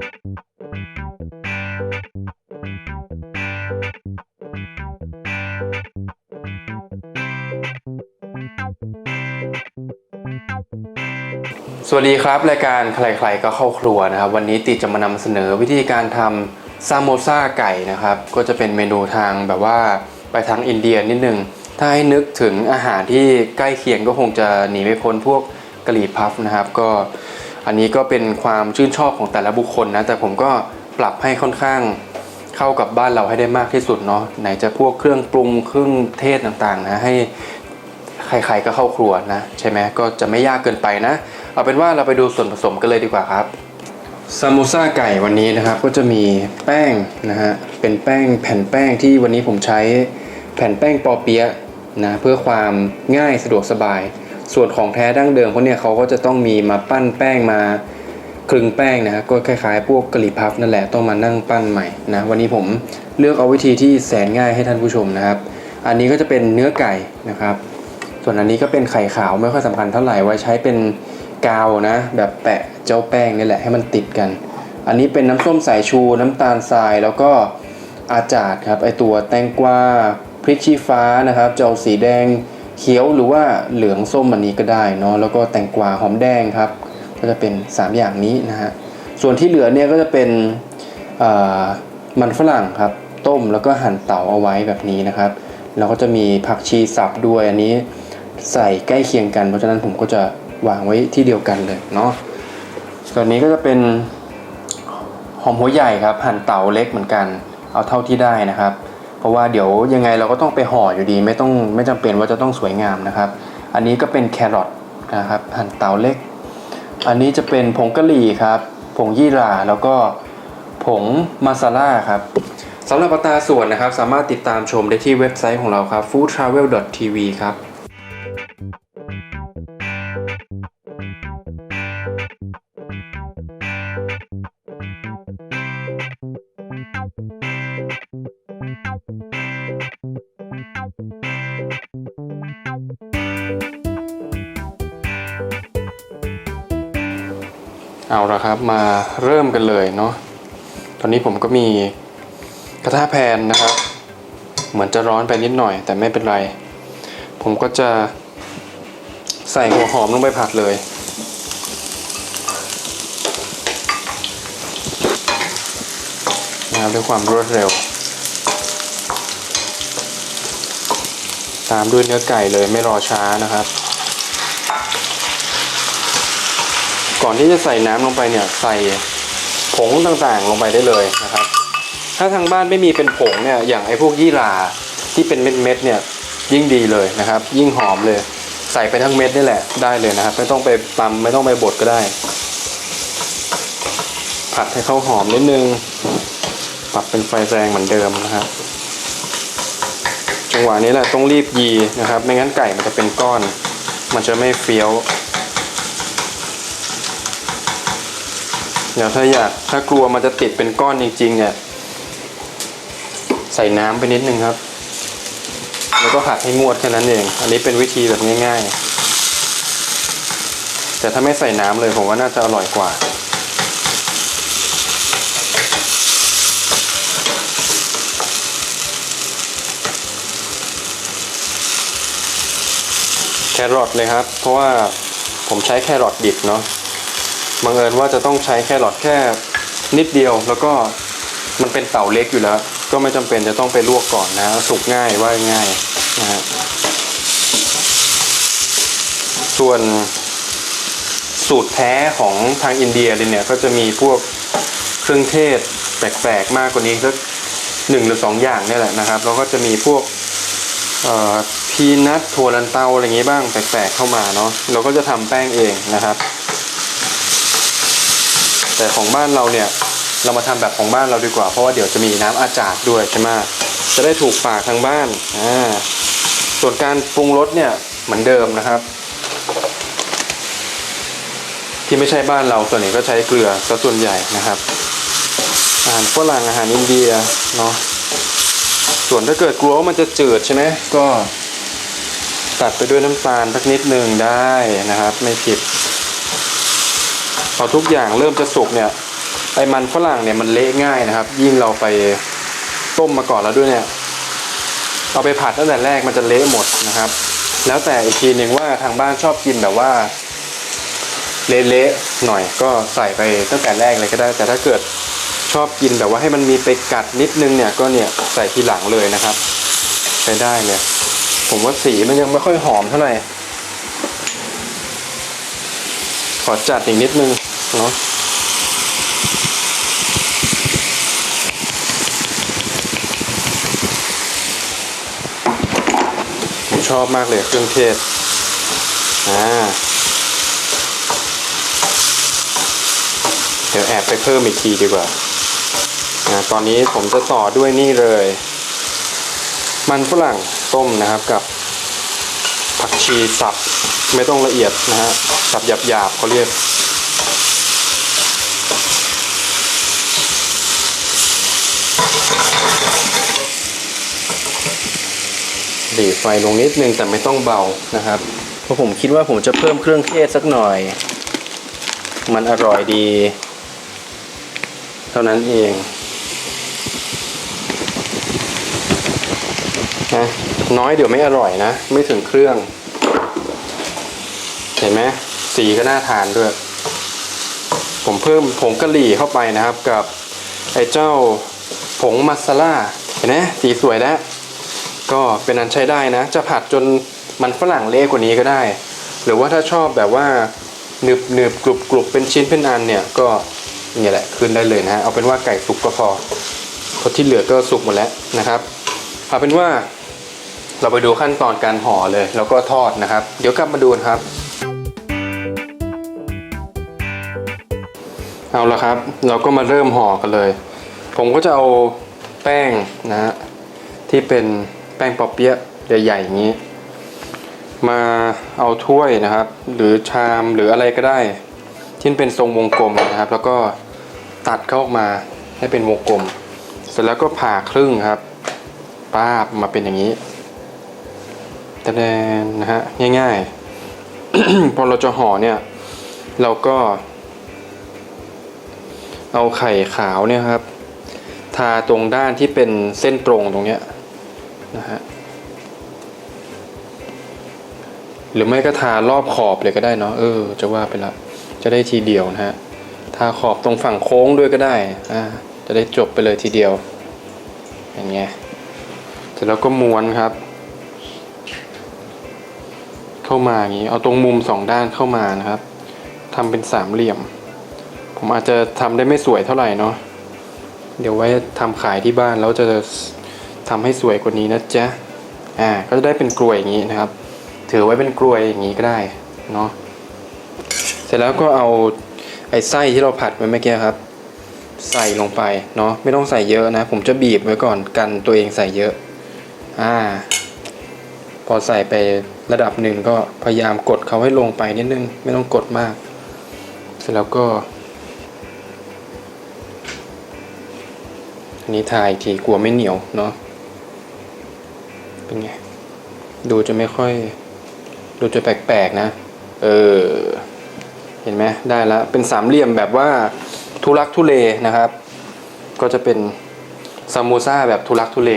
สวัสดีครับรายการใครๆก็เข้าครัวนะครับ วันนี้ติจะมานำเสนอวิธีการทำซามโมซาไก่นะครับ ก็จะเป็นเมนูทางแบบว่าไปทางอินเดียนิดนึง ถ้าให้นึกถึงอาหารที่ใกล้เคียงก็คงจะหนีไม่พ้นพวกกะหรี่พัฟนะครับ ก็ อันนี้ก็เป็นความชื่นชอบของแต่ละบุคคลนะ แต่ผมก็ปรับให้ค่อนข้างเข้ากับบ้านเราให้ได้มากที่สุดเนาะไหนจะพวกเครื่องปรุงเครื่องเทศต่างๆนะให้ใครๆก็เข้าครัวนะใช่ไหมก็จะไม่ยากเกินไปนะ เอาเป็นว่าเราไปดูส่วนผสมกันเลยดีกว่าครับซามโมซาไก่วันนี้นะครับก็จะมีแป้งนะฮะเป็นแป้งแผ่นแป้งที่วันนี้ผมใช้แผ่นแป้งปอเปี๊ยะนะเพื่อความง่ายสะดวกสบาย ส่วนของแท้ดั้งเดิมเขาเนี่ยเขาก็จะต้องมีมาปั้นแป้งมาคลึงแป้งนะฮะก็คล้ายๆ พวกกะหรี่พับนั่นแหละต้องมานั่งปั้นใหม่นะวันนี้ผมเลือกเอาวิธีที่แสนง่ายให้ท่านผู้ชมนะครับ อันนี้ก็จะเป็นเนื้อไก่นะครับ ส่วนอันนี้ก็เป็นไข่ขาวไม่ค่อยสำคัญเท่าไหร่ไว้ใช้เป็นกาวนะ แบบแปะเจ้าแป้งนี่แหละให้มันติดกัน อันนี้เป็นน้ำส้มสายชูน้ำตาลทรายแล้วก็อาจาดครับไอตัวแตงกวาพริกชี้ฟ้านะครับจะเอาสีแดง เขียวหรือว่าเหลืองส้มอันนี้ก็ได้เนาะแล้วก็แตงกวาหอมแดงครับ ก็จะเป็น 3 อย่างนี้นะฮะส่วนที่เหลือเนี่ยก็จะเป็นมันฝรั่งครับ ต้มแล้วก็หั่นเต๋าเอาไว้แบบนี้นะครับแล้วก็จะมีผักชีสับด้วยอันนี้ใส่ใกล้เคียงกัน เพราะฉะนั้นผมก็จะวางไว้ที่เดียวกันเลยเนาะส่วนนี้ก็จะเป็นหอมหัวใหญ่ครับหั่นเต๋าเล็กเหมือนกัน เอาเท่าที่ได้นะครับ เพราะว่าเดี๋ยวยังไงเราก็ต้องไปห่ออยู่ดี ไม่ต้องไม่จำเป็นว่าจะต้องสวยงามนะครับ อันนี้ก็เป็นแครอทนะครับหั่นเตาเล็ก อันนี้จะเป็นผงกะหรี่ครับผงยี่หร่าแล้วก็ผงมาซาล่าครับสำหรับอัตราส่วนนะครับ สามารถติดตามชมได้ที่เว็บไซต์ของเราครับ foodtravel.tv ครับ เอาละครับมาเริ่มกันเลยเนาะตอนนี้ผมก็มีกระทะแพนนะครับ เหมือนจะร้อนไปนิดหน่อย แต่ไม่เป็นไร ผมก็จะใส่หัวหอมลงไปผัดเลย นะครับด้วยความรวดเร็ว ตามด้วยเนื้อไก่เลยไม่รอช้านะครับ ก่อนที่จะใส่น้ำลงไปเนี่ยใส่ผงต่างๆลงไปได้เลยนะครับ ถ้าทางบ้านไม่มีเป็นผงเนี่ยอย่างไอ้พวกยี่หร่าที่เป็นเม็ดๆเนี่ยยิ่งดีเลยนะครับ ยิ่งหอมเลย ใส่ไปทั้งเม็ดนี่แหละได้เลยนะครับ ไม่ต้องไปตำไม่ต้องไปบดก็ได้ ผัดให้เขาหอมนิดนึงปรับเป็นไฟแรงเหมือนเดิมนะครับจังหวะนี้แหละต้องรีบยีนะครับ ไม่งั้นไก่มันจะเป็นก้อน มันจะไม่เฟี้ยว เดี๋ยวถ้าอยากถ้ากลัวมันจะติดเป็นก้อนจริง ๆ เนี่ย ใส่น้ำไปนิดนึงครับ แล้วก็ผัดให้งวดแค่นั้นเอง อันนี้เป็นวิธีแบบง่าย ๆ แต่ถ้าไม่ใส่น้ำเลยผมว่าน่าจะอร่อยกว่าแครอทเลยครับ เพราะว่าผมใช้แครอทดิบเนาะ บังเอิญว่าจะต้องใช้แครอทแค่นิดเดียว แล้วก็มันเป็นเต่าเล็กอยู่แล้ว ก็ไม่จำเป็นจะต้องไปลวกก่อนนะ สุกง่ายว่าง่ายนะฮะส่วนสูตรแท้ของทางอินเดียเลยเนี่ยก็จะมีพวกเครื่องเทศแปลกๆมากกว่านี้สักหนึ่งหรือสองอย่างนี่แหละนะครับแล้วก็จะมีพวกพีนัทถั่วลันเตาอะไรอย่างงี้บ้างแปลกๆเข้ามาเนาะเราก็จะทำแป้งเองนะครับ แต่ของบ้านเราเนี่ยเรามาทำแบบของบ้านเราดีกว่า เพราะว่าเดี๋ยวจะมีน้ำอาจาดด้วยใช่ไหมจะได้ถูกปากทางบ้านอ่าส่วนการปรุงรสเนี่ยเหมือนเดิมนะครับ ที่ไม่ใช่บ้านเราส่วนใหญ่ก็ใช้เกลือซะส่วนใหญ่นะครับอาหารฝรั่งอาหารอินเดียเนาะส่วนถ้าเกิดกลัวว่ามันจะจืดใช่ไหมก็ตัดไปด้วยน้ำตาลสักนิดหนึ่งได้นะครับ ไม่ผิด พอทุกอย่างเริ่มจะสุกเนี่ยไอมันฝรั่งเนี่ยมันเละง่ายนะครับ ยิ่งเราไปต้มมาก่อนแล้วด้วยเนี่ยเอาไปผัดตั้งแต่แรกมันจะเละหมดนะครับ แล้วแต่อีกทีหนึ่งว่าทางบ้านชอบกินแบบว่าเละๆหน่อยก็ใส่ไปตั้งแต่แรกเลยก็ได้ แต่ถ้าเกิดชอบกินแบบว่าให้มันมีไปกัดนิดนึงเนี่ยก็เนี่ยใส่ทีหลังเลยนะครับใช้ได้เลยผมว่าสีมันยังไม่ค่อยหอมเท่าไหร่ขอจัดอีกนิดนึง เนาะผมชอบมากเลยเครื่องเทศ อ่า เดี๋ยวแอบไปเพิ่มอีกทีดีกว่า อ่า ตอนนี้ผมจะต่อด้วยนี่เลย มันฝรั่งต้มนะครับกับผักชีสับไม่ต้องละเอียดนะฮะสับหยาบๆเขาเรียก หลีไฟลงนิดนึงแต่ไม่ต้องเบานะครับ เพราะผมคิดว่าผมจะเพิ่มเครื่องเทศสักหน่อย มันอร่อยดี เท่านั้นเองนะน้อยเดี๋ยวไม่อร่อยนะ ไม่ถึงเครื่อง เห็นไหมสีก็น่าทานด้วย ผมเพิ่มผงกะหรี่เข้าไปนะครับกับไอ้เจ้าผงมัสซาล่าเห็นไหมสีสวยแล้ว ก็เป็นอันใช้ได้นะ จะผัดจนมันฝรั่งเละกว่านี้ก็ได้ หรือว่าถ้าชอบแบบว่าหนึบหนึบกรุบกรุบเป็นชิ้นเป็นอันเนี่ยก็นี่แหละขึ้นได้เลยนะฮะเอาเป็นว่าไก่สุกก็พอพราะที่เหลือก็สุกหมดแล้วนะครับเอาเป็นว่าเราไปดูขั้นตอนการห่อเลย แล้วก็ทอดนะครับ เดี๋ยวกลับมาดูนะครับ เอาละครับ เราก็มาเริ่มห่อกันเลย ผมก็จะเอาแป้งนะฮะที่เป็น แป้งปอเปี๊ยะใหญ่ๆอย่างนี้ มาเอาถ้วยนะครับ หรือชามหรืออะไรก็ได้ ที่เป็นทรงวงกลมนะครับ แล้วก็ตัดเข้าออกมาให้เป็นวงกลม เสร็จแล้วก็ผ่าครึ่งครับป้าบมาเป็นอย่างนี้ตะแดนนะฮะง่ายๆ พอเราจะห่อเนี่ย เราก็ เอาไข่ขาวเนี่ยครับ ทาตรงด้านที่เป็นเส้นตรงตรงเนี้ย นะฮะหรือไม่ก็ทารอบขอบเลยก็ได้เนาะเออ จะว่าไปละ จะได้ทีเดียวนะฮะทาขอบตรงฝั่งโค้งด้วยก็ได้อ่าจะได้จบไปเลยทีเดียวอย่างเงี้ยเสร็จแล้วก็ม้วนครับ เข้ามาอย่างนี้เอาตรงมุมสองด้านเข้ามานะครับทำเป็นสามเหลี่ยม ผมอาจจะทำได้ไม่สวยเท่าไหร่เนาะเดี๋ยวไว้ทำขายที่บ้านแล้วจะ ทำให้สวยกว่านี้นะจ๊ะอ่าก็จะได้เป็นกลวยอย่างนี้นะครับ ถือไว้เป็นกลวยอย่างนี้ก็ได้เนาะเสร็จแล้วก็เอาไอ้ไส้ที่เราผัดไว้เมื่อกี้ครับ ใส่ลงไปเนาะไม่ต้องใส่เยอะนะ ผมจะบีบไว้ก่อนกันตัวเองใส่เยอะอ่าพอใส่ไประดับหนึ่งก็พยายามกดเขาให้ลงไปนิดนึง ไม่ต้องกดมาก เสร็จแล้วก็อันนี้ทายทีกลัวไม่เหนียวเนาะ เป็นไง ดูจะไม่ค่อย ดูจะแปลกๆนะ เออ เห็นไหมได้แล้ว เป็นสามเหลี่ยมแบบว่าทุลักทุเลนะครับ ก็จะเป็นซามโมซ่าแบบทุลักทุเล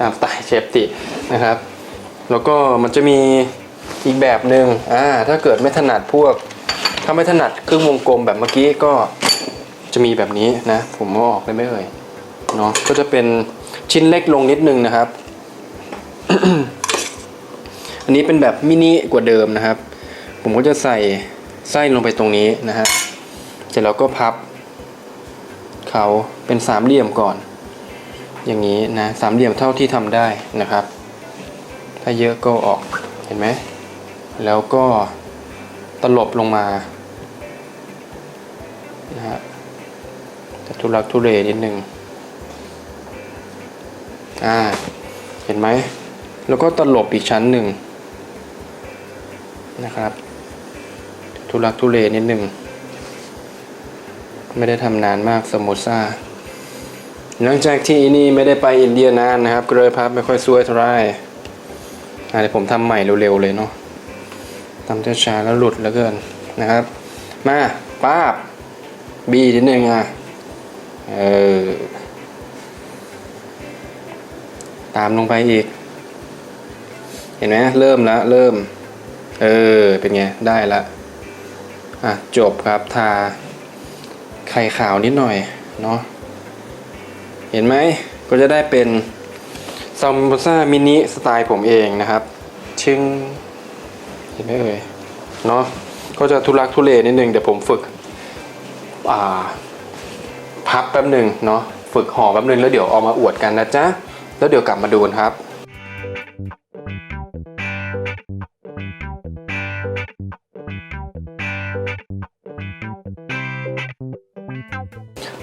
ตามสไตล์เชฟตินะครับ แล้วก็มันจะมีอีกแบบหนึ่งอ่า ถ้าเกิดไม่ถนัดพวก ถ้าไม่ถนัดครึ่งวงกลมแบบเมื่อกี้ก็จะมีแบบนี้นะ ผมเอาออกได้ไหมเอ่ยเนาะก็จะเป็นชิ้นเล็กลงนิดนึงนะครับ อันนี้เป็นแบบมินิกว่าเดิมนะครับ ผมก็จะใส่ไส้ลงไปตรงนี้นะฮะเสร็จแล้วก็พับ เขาเป็นสามเหลี่ยมก่อน อย่างนี้นะสามเหลี่ยมเท่าที่ทำได้นะครับ ถ้าเยอะก็ออกเห็นไหมแล้วก็ตลบลงมานะฮะจะทุลักทุเลนิดนึงอ่า เห็นไหม แล้วก็ตลบอีกชั้นหนึ่งนะครับ ทุลักทุเลนิดหนึ่ง ไม่ได้ทำนานมากสโมซ่าหลังจากที่นี่ไม่ได้ไปอินเดียนานนะครับก็เลยพับไม่ค่อยสวยเท่าไหร่อ่าเดี๋ยวผมทำใหม่เร็วๆเลยเนาะทำช้าๆแล้วหลุดแล้วเกินนะครับ มาป้าบบีนิดนึงอะเออตามลงไปอีก เห็นไหมเริ่มแล้วเริ่ม เออ เป็นไง ได้ละอะ จบครับ ทา ไข่ขาวนิดหน่อย เนาะ เห็นไหม ก็จะได้เป็นซัมโบซ่ามินิสไตล์ผมเองนะครับ ชึงเห็นไหมเอ่ย เนาะ ก็จะทุลักทุเลนิดนึงเดี๋ยวผมฝึก อ่า พับแป๊บหนึ่งเนาะ ฝึกห่อแป๊บหนึ่งแล้วเดี๋ยวเอามาอวดกันนะจ๊ะ แล้วเดี๋ยวกลับมาดูกันครับ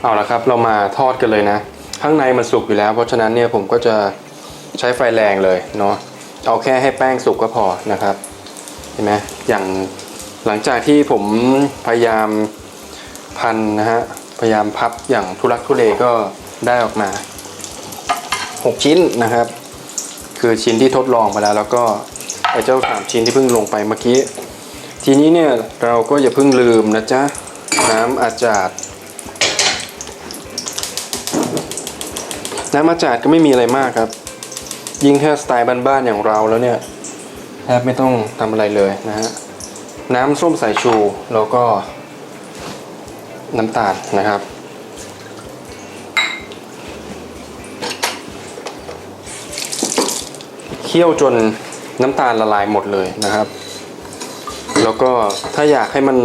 เอาละครับ เรามาทอดกันเลยนะ ข้างในมันสุกอยู่แล้ว เพราะฉะนั้นเนี่ยผมก็จะใช้ไฟแรงเลยเนาะเอาแค่ให้แป้งสุกก็พอนะครับเห็นไหมอย่างหลังจากที่ผมพยายามพันนะฮะพยายามพับอย่างทุลักทุเลก็ได้ออกมา 6 ชิ้นนะครับ คือชิ้นที่ทดลองไปแล้ว แล้วก็ไอ้เจ้าสามชิ้นที่เพิ่งลงไปเมื่อกี้ ทีนี้เนี่ยเราก็อย่าเพิ่งลืมนะจ๊ะน้ำอาจาด น้ำอาจาดก็ไม่มีอะไรมากครับ ยิ่งแค่สไตล์บ้านๆอย่างเราแล้วเนี่ยแทบไม่ต้องทำอะไรเลยนะฮะน้ำส้มสายชูแล้วก็น้ำตาลนะครับ เคี่ยวจนน้ำตาลละลายหมดเลยนะครับ แล้วก็ถ้าอยากให้มัน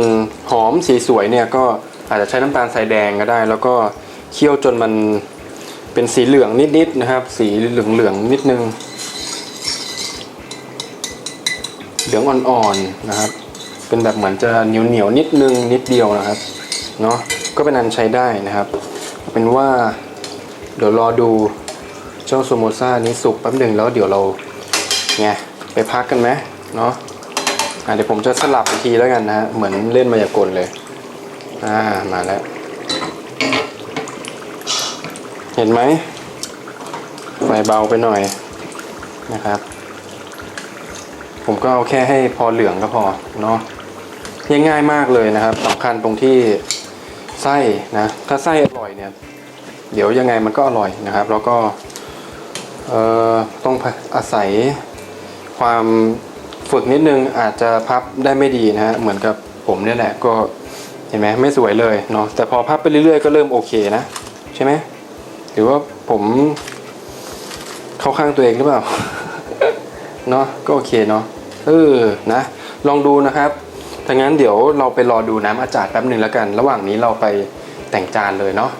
หอมสีสวยเนี่ยก็อาจจะใช้น้ำตาลสายแดงก็ได้ แล้วก็เคี่ยวจนมัน เป็นสีเหลืองนิดๆนะครับ สีเหลืองๆนิดนึง เหลืองอ่อนๆนะครับ เป็นแบบเหมือนจะเหนียวๆนิดนึงนิดเดียวนะครับเนาะก็เป็นอันใช้ได้นะครับ เป็นว่าเดี๋ยวรอดูเจ้าโซโมซ่านี้สุกแป๊บหนึ่งแล้วเดี๋ยวเราไงไปพักกันไหมเนาะอะเดี๋ยวผมจะสลับอีกทีแล้วกันนะฮะเหมือนเล่นมายากลเลย อ่ามาแล้ว เห็นไหมไฟเบาไปหน่อยนะครับ ผมก็เอาแค่ให้พอเหลืองก็พอเนาะง่ายๆมากเลยนะครับสำคัญตรงที่ไส้นะ ถ้าไส้อร่อยเนี่ย เดี๋ยวยังไงมันก็อร่อยนะครับ แล้วก็เอ่อต้องอาศัยความฝึกนิดนึงอาจจะพับได้ไม่ดีนะฮะเหมือนกับผมเนี่ยแหละก็เห็นไหมไม่สวยเลยเนาะแต่พอพับไปเรื่อยๆก็เริ่มโอเคนะ ใช่ไหม หรือว่าผมเข้าข้างตัวเองหรือเปล่า เนาะก็โอเคเนาะเออนะ ลองดูนะครับถ้างั้นเดี๋ยวเราไปรอดูน้ำอาจารย์แป๊บหนึ่งแล้วกัน ระหว่างนี้เราไปแต่งจานเลยเนาะ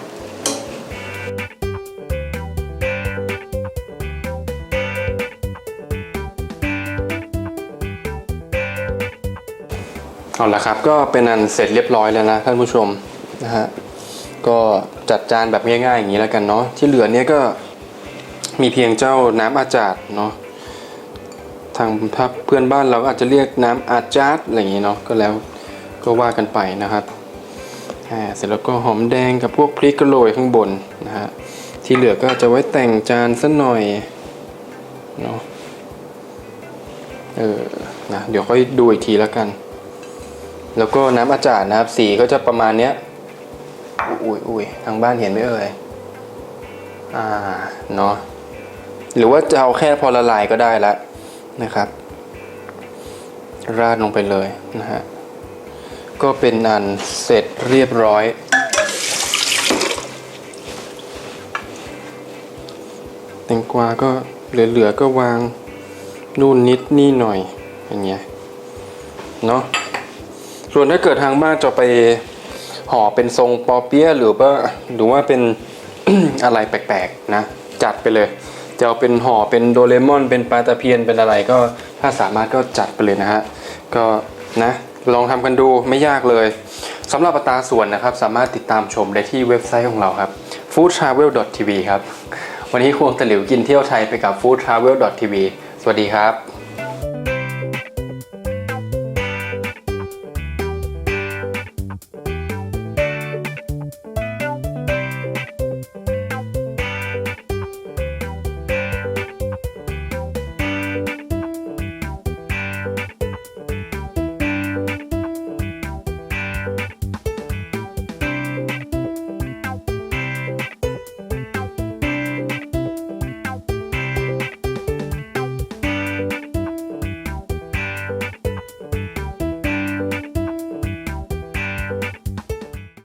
เอาละครับก็เป็นอันเสร็จเรียบร้อยแล้วนะท่านผู้ชมนะฮะ ก็จัดจานแบบง่ายๆอย่างนี้แล้วกันเนาะที่เหลือเนี้ยก็มีเพียงเจ้าน้ำอาจารย์เนาะทางถ้าเพื่อนบ้านเราก็อาจจะเรียกน้ำอาจาร์ดอะไรอย่างนี้เนาะก็แล้วก็ว่ากันไปนะครับเสร็จแล้วก็หอมแดงกับพวกพริกกระโรยข้างบนนะฮะที่เหลือก็จะไว้แต่งจานสักหน่อยเนาะเออนะเดี๋ยวค่อยดูอีกทีแล้วกัน แล้วก็น้ำอาจารย์นะครับสีก็จะประมาณเนี้ย อุ้ยอุ้ยทางบ้านเห็นไหมเอ่ย อ่า เนาะ หรือว่าจะเอาแค่พอละลายก็ได้ละนะครับ ราดลงไปเลยนะฮะ ก็เป็นอันเสร็จเรียบร้อยแตงกวาก็เหลือๆก็วางนู่นนิดนี่หน่อยอย่างเงี้ยเนาะส่วนถ้าเกิดทางบ้านจะไป ห่อเป็นทรงปอเปี๊ยะหรือว่าหรือว่าเป็นอะไรแปลกๆนะจัดไปเลยจะเอาเป็นห่อเป็นโดเรมอน เป็นปลาตะเพียนเป็นอะไรก็ถ้าสามารถก็จัดไปเลยนะฮะก็นะลองทำกันดูไม่ยากเลยสำหรับอัตราส่วนนะครับ สามารถติดตามชมได้ที่เว็บไซต์ของเราครับ foodtravel.tv ครับ วันนี้ควงตะหลิวกินเที่ยวไทยไปกับ foodtravel.tv สวัสดีครับ